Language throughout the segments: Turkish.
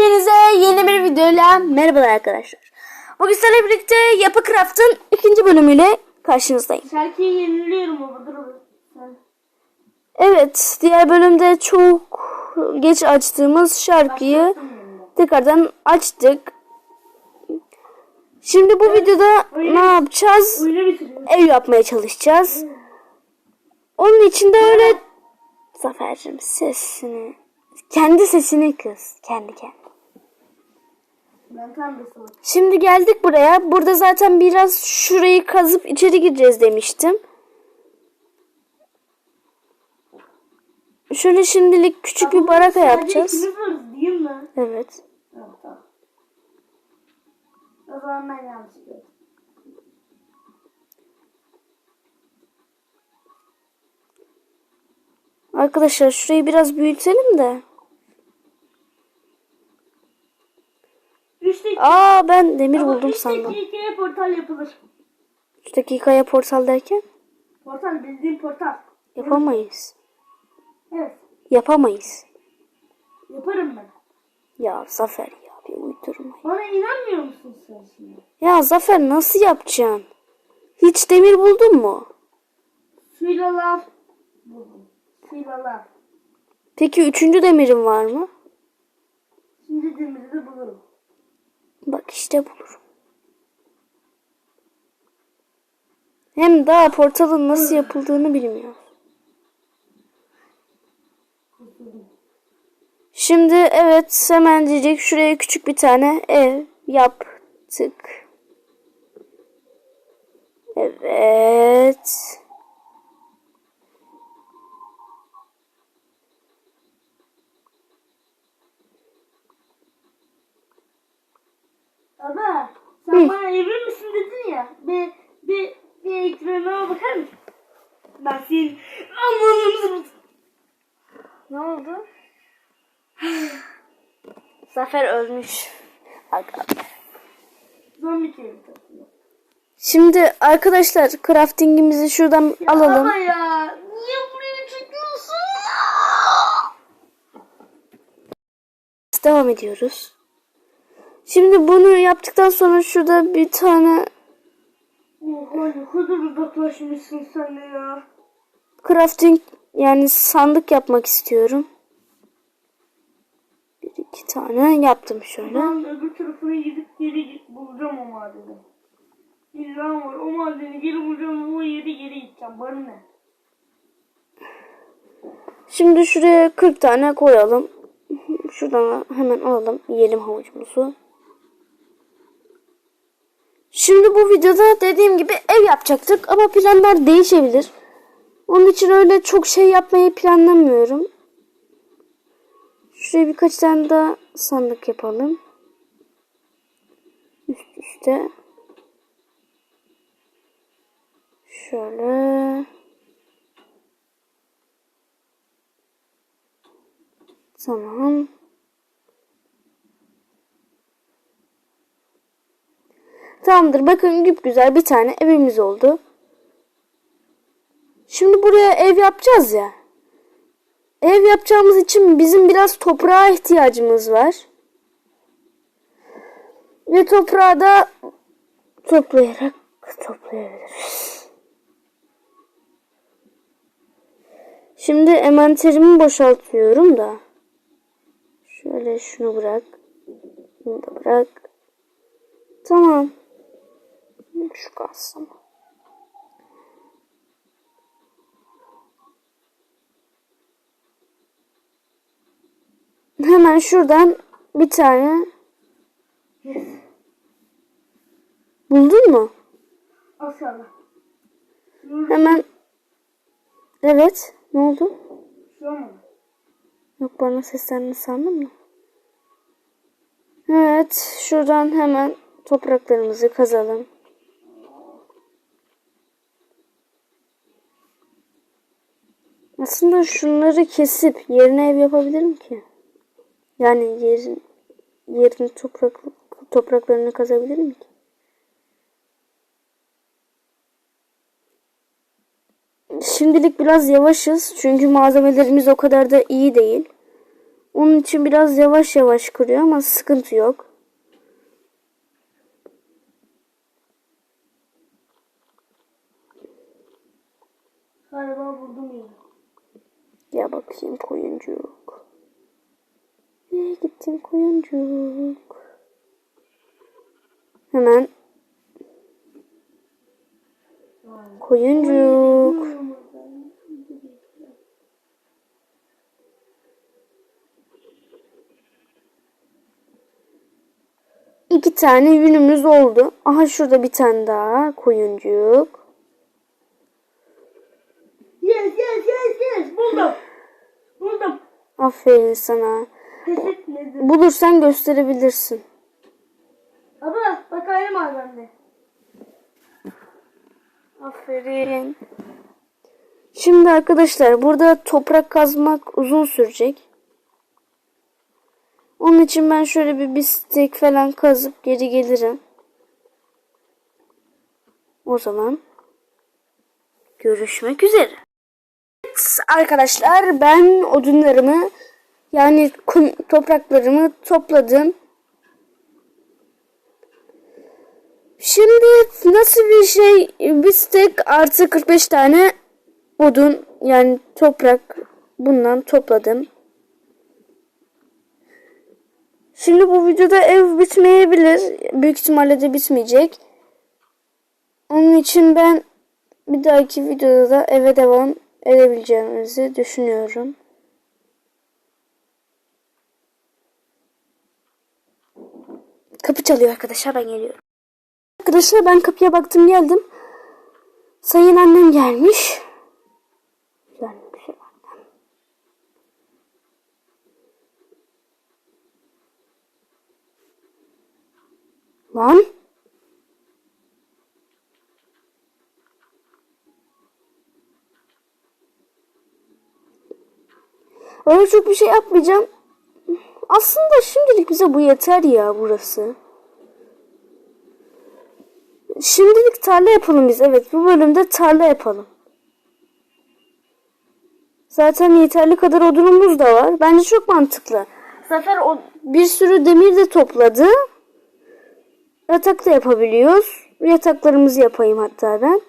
Hepinize yeni bir videoyla merhabalar arkadaşlar. Bugün sizlerle birlikte Yapı Craft'ın ikinci bölümüyle karşınızdayım. Şarkıyı yeniliyorum ama dur Evet, diğer bölümde çok geç açtığımız şarkıyı tekrardan açtık. Şimdi bu videoda ne yapacağız? Oyunu. Ev yapmaya çalışacağız. Onun için de öyle Zafer'cim sesini kendi sesini kız. Kendi kendi. Ben tam bir soğuk. Şimdi geldik buraya. Burada zaten biraz şurayı kazıp içeri gireceğiz demiştim. Şöyle şimdilik küçük bir baraka yapacağız. varız değil mi? Evet. Tamam tamam. O zaman ben yanlış. Arkadaşlar şurayı biraz büyütelim de. Üç dakika. Aa ben demir ama buldum sandım. dakikaya portal yapılır. 3 dakikaya portal derken Portal bildiğin portal. yapamayız. Evet. Yapamayız. Yaparım ben. Ya Zafer ya bir uydurma. Bana inanmıyor musun sen şimdi? Ya Zafer nasıl yapacaksın? Hiç demir buldun mu? Suyla lav. Buldum. Suyla lav. Peki üçüncü demirin var mı? Şimdi demiri de bulurum. Bak işte bulurum. Hem daha portalın nasıl yapıldığını bilmiyor. Şimdi evet hemencecik şuraya küçük bir tane ev yaptık. Evet. Baba sen bana evli misin dedin ya. Bir, bir, bir ekranıma bakar mısın? Ben senin amanını Ne oldu? Zafer ölmüş. Aga. zombi çevirdi. Şimdi arkadaşlar craftingimizi şuradan alalım. Ama ya niye buraya çekiyorsun? Devam ediyoruz. Şimdi bunu yaptıktan sonra şurada bir tane Oha ne kadar uzaklaşmışsın sen de ya. crafting yani sandık yapmak istiyorum. Bir iki tane yaptım şöyle. Ben öbür tarafına gidip geri git bulacağım o madeni. İlla var o madeni geri bulacağım o yeri geri gideceğim. Bana ne? Şimdi şuraya 40 tane koyalım. Şuradan hemen alalım. Yiyelim havucumuzu. Şimdi bu videoda dediğim gibi ev yapacaktık ama planlar değişebilir. Onun için öyle çok şey yapmayı planlamıyorum. Şuraya birkaç tane daha sandık yapalım. Üst üste. Şöyle. Tamam. Tamamdır. Bakın güzel bir tane evimiz oldu. Şimdi buraya ev yapacağız ya. Ev yapacağımız için bizim biraz toprağa ihtiyacımız var. Ve toprağı da toplayarak toplayabiliriz. Şimdi envanterimi boşaltıyorum da. Şöyle şunu bırak. Bunu da bırak. Tamam. Şu kalsın. Hemen şuradan bir tane buldun mu? Aşağıda. Hemen evet ne oldu? Mı? Yok bana seslerini sandım da. Evet şuradan hemen topraklarımızı kazalım. Aslında şunları kesip yerine ev yapabilirim ki. Yani yerin yerin toprak topraklarını kazabilirim ki. Şimdilik biraz yavaşız çünkü malzemelerimiz o kadar da iyi değil. Onun için biraz yavaş yavaş kırıyor ama sıkıntı yok. Galiba. Bakayım koyuncuk. Nereye gittin koyuncuk? Hemen koyuncuk. İki tane yünümüz oldu. Aha şurada bir tane daha koyuncuk. Yes yes yes yes buldum. Buldum. Aferin sana. Pes etmedim. Bulursan gösterebilirsin. Abla bak aynı madende. Aferin. Şimdi arkadaşlar burada toprak kazmak uzun sürecek. Onun için ben şöyle bir bistek falan kazıp geri gelirim. O zaman görüşmek üzere. Arkadaşlar ben odunlarımı yani kum, topraklarımı topladım. Şimdi nasıl bir şey bistek artı 45 tane odun yani toprak bundan topladım. Şimdi bu videoda ev bitmeyebilir. Büyük ihtimalle de bitmeyecek. Onun için ben bir dahaki videoda da eve devam edebileceğimizi düşünüyorum. Kapı çalıyor arkadaşlar ben geliyorum. Arkadaşlar ben kapıya baktım geldim. Sayın annem gelmiş. Annem. Lan. Öyle çok bir şey yapmayacağım. Aslında şimdilik bize bu yeter ya burası. Şimdilik tarla yapalım biz. Evet bu bölümde tarla yapalım. Zaten yeterli kadar odunumuz da var. Bence çok mantıklı. Zafer o bir sürü demir de topladı. Yatak da yapabiliyoruz. Yataklarımızı yapayım hatta ben.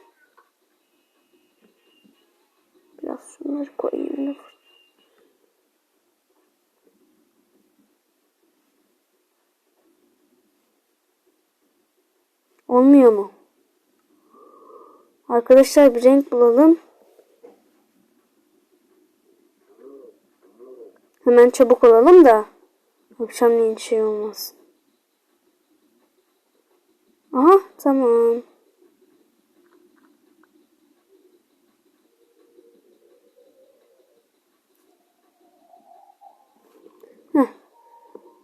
Biraz şunları koyayım da. Olmuyor mu? Arkadaşlar bir renk bulalım. Hemen çabuk olalım da akşamleyin şey olmaz. Aha tamam. Heh.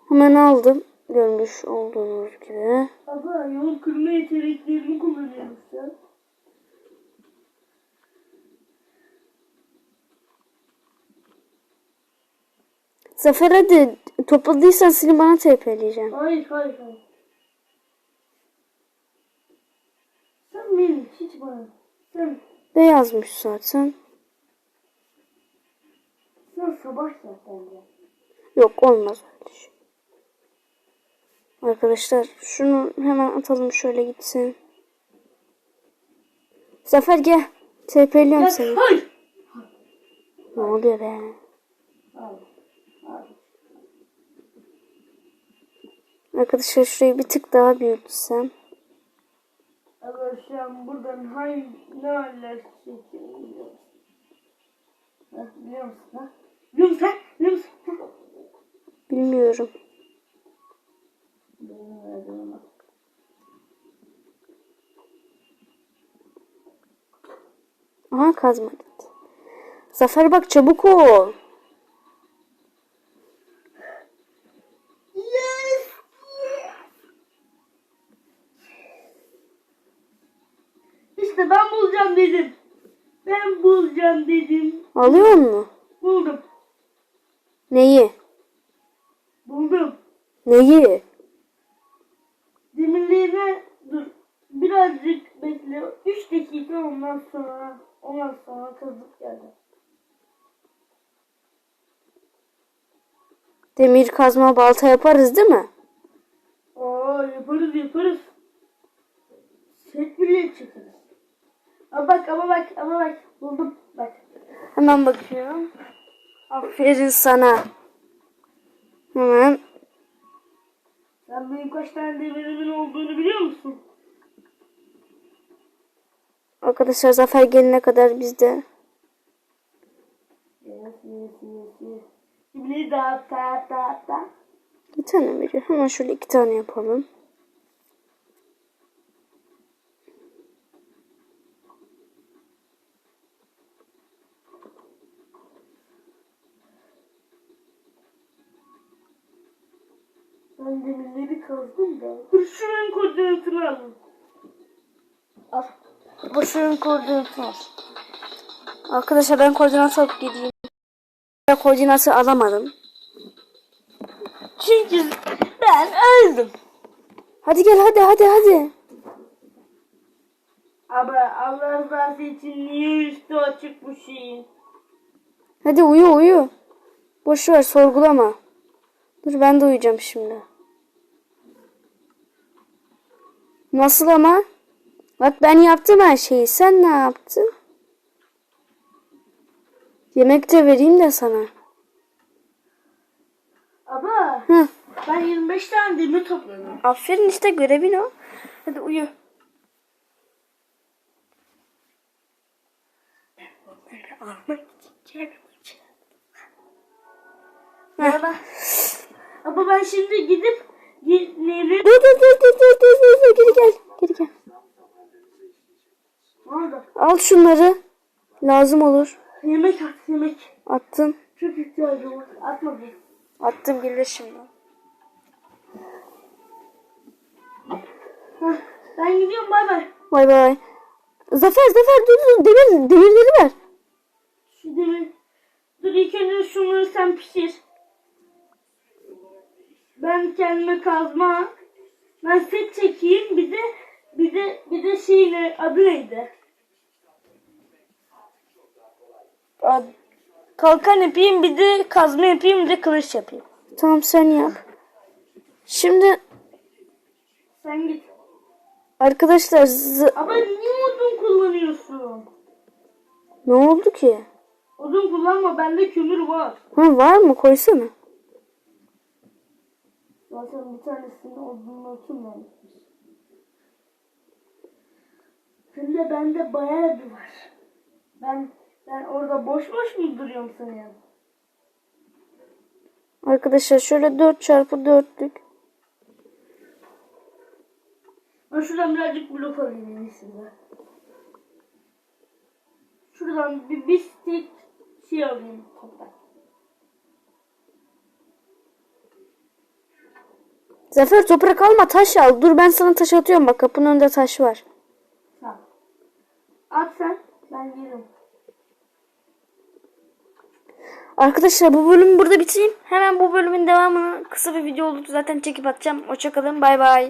Hemen aldım. Görmüş olduğunuz gibi. Abla yol kırma yeteneklerini kullanıyormuşsun. Zafer hadi topladıysan seni bana TP'leyeceğim. Hayır hayır hayır. Sen beni hiç bana. Sen, Beyazmış zaten. sen sabah zaten ya. Yok olmaz öyle şey. Arkadaşlar şunu hemen atalım şöyle gitsin. Zafer gel. TP'liyorum seni. hayır. Ne oluyor be? Hayır. Hayır. Arkadaşlar şurayı bir tık daha büyütsem. An buradan hangi ne haller çekiyorum biliyor musun? Biliyor musun? Biliyor musun ha? Aha kazma gitti. Zafer bak çabuk ol. İşte ben bulacağım dedim. Ben bulacağım dedim. Alıyor mu? Buldum. Neyi? Buldum. Neyi? Demirlerine dur. Birazcık bekle. 3 dakika ondan sonra ondan sonra kazıp geldi. Demir kazma balta yaparız değil mi? Aa yaparız yaparız. Set bile çekeriz. Ama bak ama bak ama bak buldum bak. Hemen bakıyorum. Aferin sana. Hemen. Kaç tane demirimin olduğunu biliyor musun? Arkadaşlar Zafer gelene kadar biz de Yes yes yes yes. Şimdi da da da da. bir tane veriyor. Hemen şöyle iki tane yapalım. Ben demirleri kazdım da. Dur şunun koordinatını alın. Al. Boşun koordinatını al. Arkadaşlar ben koordinat alıp geleyim. Ben koordinatı alamadım. Çünkü ben öldüm. Hadi gel hadi hadi hadi. Ama Allah rızası için niye üstü açık bu şeyin? Hadi uyu uyu. Boş ver sorgulama. Dur ben de uyuyacağım şimdi. Nasıl ama? Bak ben yaptım her şeyi. Sen ne yaptın? Yemek de vereyim de sana. Ama Hı. ben 25 tane demir topladım. Aferin işte görevin o. Hadi uyu. Ama, ama ben şimdi gidip gi- neleri... Dur dur dur dur dur dur dur dur geri gel. Geri gel. Ne oldu? Al şunları. Lazım olur. Yemek at yemek. Attım. Çok ihtiyacım var. Atma bir. Attım gelir şimdi. Ben gidiyorum bay bay. Bay bay. Zafer Zafer dur dur demir, demirleri ver. Şu demir. Dur ilk önce şunları sen pişir. Ben kendime kazma. Ben set çekeyim. Bir de bir de bir de şeyle adı neydi? Ad- Kalkan yapayım bir de kazma yapayım bir de kılıç yapayım. Tamam sen yap. Şimdi Sen git. arkadaşlar z- Ama niye odun kullanıyorsun? ne oldu ki? Odun kullanma bende kömür var. Ha var mı koysana. Zaten bir tanesini odunla oturmamış. Hem de bende bayağı bir var. Ben ben orada boş boş mu duruyorum sanıyorum? Arkadaşlar şöyle 4 çarpı 4'lük. Ben şuradan birazcık blok alayım de. Şuradan bir, bir stick şey alayım toprak. Zafer toprak alma taş al. Dur ben sana taş atıyorum bak kapının önünde taş var. Tamam. At sen. Ben gelirim. Arkadaşlar bu bölümü burada bitireyim. Hemen bu bölümün devamını kısa bir video oldu zaten çekip atacağım. Hoşçakalın bay bay.